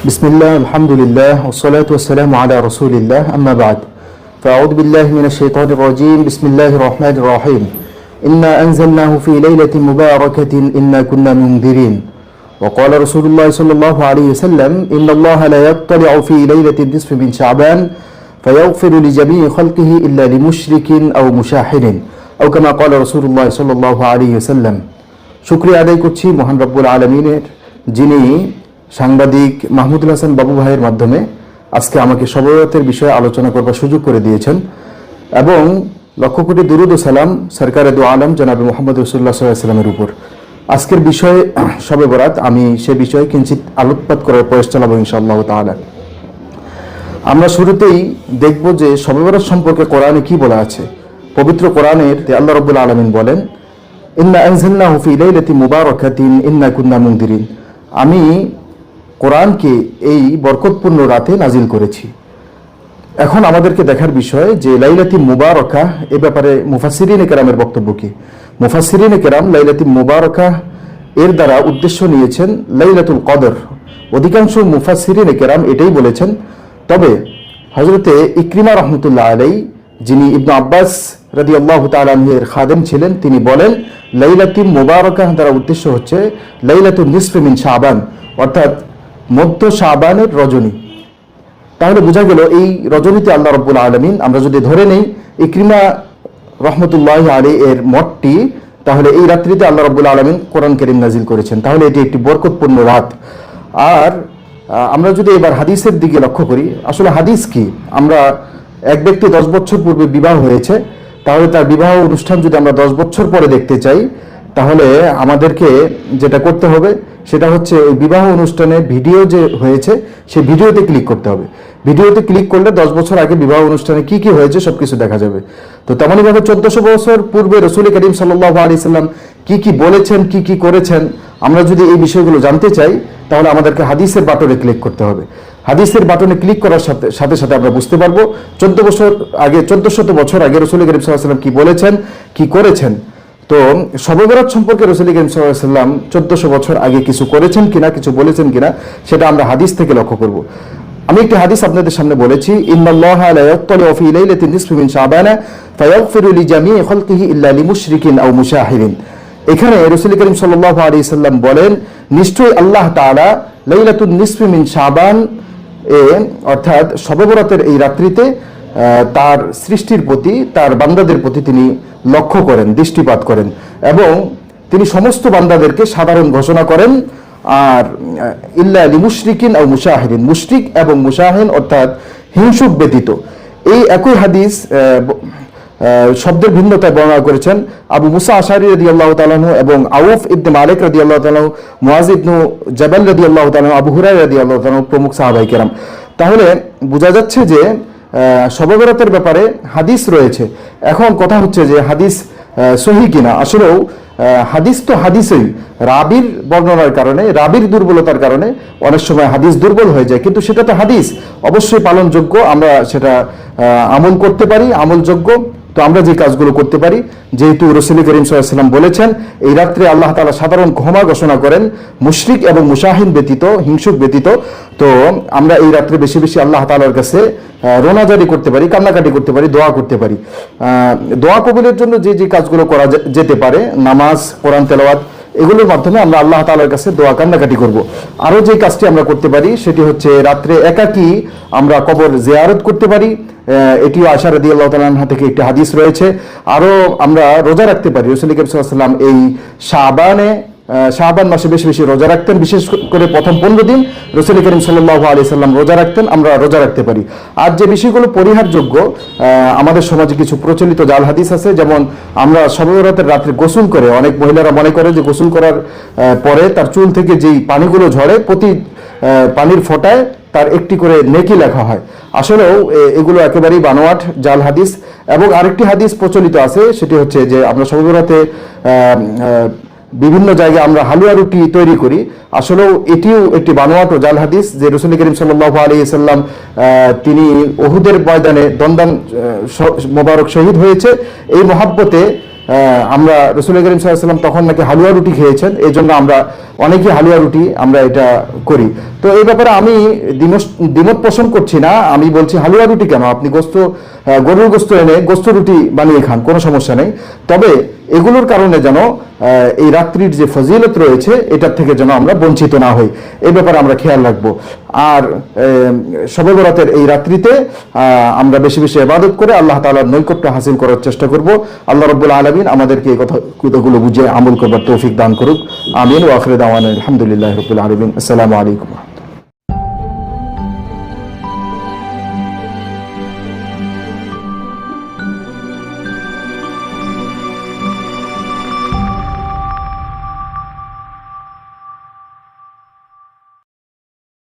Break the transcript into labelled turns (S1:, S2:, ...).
S1: بسم الله الحمد لله والصلاة والسلام على رسول الله أما بعد فأعوذ بالله من الشيطان الرجيم بسم الله الرحمن الرحيم إنا أنزلناه في ليلة مباركة إنا كنا منذرين وقال رسول الله صلى الله عليه وسلم إن الله لا يطلع في ليلة النصف من شعبان فيغفر لجميع خلقه إلا لمشرك أو مشاحن أو كما قال رسول الله صلى الله عليه وسلم শুক্রিয়া আদায় করছি মহান রব্বুল আলমিনের যিনি সাংবাদিক মাহমুদুল হাসান বাবু ভাইয়ের মাধ্যমে আজকে আমাকে সবরতের বিষয়ে আলোচনা করবার সুযোগ করে দিয়েছেন এবং লক্ষ কোটি দুরুদ সালাম সরকারে দু আলম জনাবি মোহাম্মদ রসুল্লাহ সাল্লামের উপর। আজকের বিষয়ে সবে বরাত আমি সে বিষয়ে কিঞ্চিত আলোকপাত করার প্রয়াস চালাবো ইনশাআল্লাহ তাআলা। আমরা শুরুতেই দেখব যে শবে বরাত সম্পর্কে কোরআনে কি বলা আছে। পবিত্র কোরআনের আল্লাহ রব্বুল আলমিন বলেন, ইন্না আনজালনাহু ফি লাইলাতি মুবারাকাতিন, ইন্না কুন্না মুনদিরিন। আমি কোরআনকে এই বরকতপূর্ণ রাতে নাজিল করেছি। এখন আমাদেরকে দেখার বিষয় যে লাইলাতি মুবারকা এ ব্যাপারে মুফাসিরিন কেরামের বক্তব্য কি? মুফাসিরিন কেরাম লাইলাতি মুবারকা এর দ্বারা উদ্দেশ্য নিয়েছেন লাইলাতুল কদর। অধিকাংশ মুফাসিরিন কেরাম এটাই বলেছেন। তবে হজরতে ইক্রিমা রহমতুল্লাহ আলাই যিনি ইবনু আব্বাস রাদি আল্লাহ তালের খাদেম ছিলেন, তিনি বলেন, লাইলাতি মুবারকা দ্বারা উদ্দেশ্য হচ্ছে লাইলাতুল নিসফিমিন শাহবান অর্থাৎ মধ্য শাহবানের রজনী। তাহলে বোঝা গেল এই রজনীতে আল্লাহ রব্বুল আলমিন, আমরা যদি ধরে নেই ইক্রিমা রহমতুল্লাহ আলী এর মঠটি, তাহলে এই রাত্রিতে আল্লাহ রব্বুল আলমিন কোরআন করিম নাজিল করেছেন। তাহলে এটি একটি বরকতপূর্ণ রাত। আর আমরা যদি এবার হাদিসের দিকে লক্ষ্য করি, আসলে হাদিস কি? আমরা এক ব্যক্তি দশ বছর পূর্বে বিবাহ হয়েছে, তাহলে তার বিবাহ অনুষ্ঠান যদি আমরা দশ বছর পরে দেখতে চাই, তাহলে আমাদেরকে যেটা করতে হবে সেটা হচ্ছে ওই বিবাহ অনুষ্ঠানে ভিডিও যে হয়েছে, সেই ভিডিওতে ক্লিক করতে হবে। ভিডিওতে ক্লিক করলে দশ বছর আগে বিবাহ অনুষ্ঠানে কি কি হয়েছে সবকিছু দেখা যাবে। তো তেমনইভাবে চোদ্দশো বছর পূর্বে রসুল করিম সাল্লাহ আলি সাল্লাম কি কি বলেছেন, কি কি করেছেন, আমরা যদি এই বিষয়গুলো জানতে চাই, তাহলে আমাদেরকে হাদিসের বাটনে ক্লিক করতে হবে। হাদিসের বাটনে ক্লিক করার সাথে সাথে সাথে আমরা বুঝতে পারব, চোদ্দ বছর আগে চোদ্দ শত বছর আগে রসুল করিম সাল্লাহ সাল্লাম কি বলেছেন, কি করেছেন। তো সববরাত সম্পর্কে রসুল করিম সাল্লাম চোদ্দশো বছর আগে কিছু করেছেন কিনা, কিছু বলেছেন কিনা, সেটা আমরা হাদিস থেকে লক্ষ্য করব। আমি একটি হাদিস আপনাদের সামনে বলেছি এখানে রসুল করিম সাল্লাল্লাহু আলাইহি সাল্লাম বলেন, নিশ্চয়ই আল্লাহ তাআলা লাইলাতুন নিসফি মিন এ, অর্থাৎ সববরাতের এই রাত্রিতে তার সৃষ্টির প্রতি, তার বান্দাদের প্রতি তিনি লক্ষ্য করেন, দৃষ্টিপাত করেন এবং তিনি সমস্ত বান্দাদেরকে সাধারণ ঘোষণা করেন, আর ইল্লা মুশরিকিন ও মুশাহিরিন মুশরিক এবং মুশাহিন অর্থাৎ হিংসুক ব্যতীত। এই একই হাদিস শব্দের ভিন্নতায় বর্ণনা করেছেন আবু মুসা আশারি রদি আল্লাহ তালাহু এবং আউফ ইবনে মালিক রদি আল্লাহ তালাহু মুয়াজ ইবনু জাবাল রদি আল্লাহ তালাহু আবু হুরাই রদি আল্লাহ তালাহু প্রমুখ সাহাবাই কেরাম। তাহলে বোঝা যাচ্ছে যে সববরাতের ব্যাপারে হাদিস রয়েছে। এখন কথা হচ্ছে যে হাদিস সহি কিনা। আসলেও হাদিস তো হাদিসই। রাবির বর্ণনার কারণে, রাবির দুর্বলতার কারণে অনেক সময় হাদিস দুর্বল হয়ে যায়। কিন্তু সেটা তো হাদিস। অবশ্যই পালনযোগ্য, আমরা সেটা আমল করতে পারি, আমলযোগ্য। তো আমরা যে কাজগুলো করতে পারি, যেহেতু রসুল করিম সাল্লাম বলেছেন, এই রাত্রে আল্লাহ তালা সাধারণ ক্ষমা ঘোষণা করেন, মুশরিক এবং মুশাহিন ব্যতীত, হিংসুক ব্যতীত। তো আমরা এই রাত্রে বেশি বেশি আল্লাহ তালার কাছে রোনাজারি করতে পারি, কান্নাকাটি করতে পারি, দোয়া করতে পারি। দোয়া কবুলের জন্য যে যে কাজগুলো করা যেতে পারে, নামাজ, কোরআন, তেলাওয়াত, এগুলোর মাধ্যমে আমরা আল্লাহ তালার কাছে দোয়া, কান্নাকাটি করব। আরও যে কাজটি আমরা করতে পারি, সেটি হচ্ছে রাত্রে একাকী আমরা কবর জিয়ারত করতে পারি এটিও আশা রদি আল্লাহ তালাহা থেকে একটি হাদিস রয়েছে। আরও আমরা রোজা রাখতে পারি। রসুল সাল্লাম এই শাহবানে শাহবান মাসে বেশি বেশি রোজা রাখতেন। বিশেষ করে প্রথম পনেরো দিন রসুল করিম সাল্লাহ আলি সাল্লাম রোজা রাখতেন। আমরা রোজা রাখতে পারি। আর যে বিষয়গুলো পরিহারযোগ্য আমাদের সমাজে কিছু প্রচলিত জাল হাদিস আছে। যেমন আমরা সবরাতের রাত্রে গোসল করে, অনেক মহিলারা মনে করে যে গোসল করার পরে তার চুল থেকে যেই পানিগুলো ঝরে, প্রতি পানির ফোঁটায় তার একটি করে নেকি লেখা হয়। আসলেও এগুলো একেবারেই বানোয়াট, জাল হাদিস এবং আরেকটি হাদিস প্রচলিত আছে, সেটি হচ্ছে যে আমরা সবরাতে বিভিন্ন জায়গায় আমরা হালুয়া রুটি তৈরি করি। আসলেও এটিও একটি বানোয়াট ও জাল হাদিস যে রসুল করিম সাল্লাহ আলী সাল্লাম তিনি ওহুদের ময়দানে দন্দান মোবারক শহীদ হয়েছে। এই মহাব্বতে আমরা রসুল করিম সাল্লাম তখন নাকি হালুয়া রুটি খেয়েছেন এই জন্য আমরা অনেকেই হালুয়া রুটি আমরা এটা করি। তো এই ব্যাপারে আমি দ্বিমত পোষণ করছি না। আমি বলছি, হালুয়া রুটি কেন? আপনি গোস্ত গরুর গোস্ত এনে গোস্ত রুটি বানিয়ে খান, কোনো সমস্যা নেই। তবে এগুলোর কারণে যেন এই রাত্রির যে ফজিলত রয়েছে, এটার থেকে যেন আমরা বঞ্চিত না হই। এই ব্যাপারে আমরা খেয়াল রাখব। আর সবে বরাতের এই রাত্রিতে আমরা বেশি বেশি ইবাদত করে আল্লাহ তাআলার নৈকট্য হাসিল করার চেষ্টা করব। আল্লাহ রব্বুল আলমিন আমাদেরকে এই কথা কথাগুলো বুঝে আমল করবার তৌফিক দান করুক। আমিন। ওয়াখরে দাওয়ান আলহামদুলিল্লাহ রবিল আলমিন। আসসালামু আলাইকুম।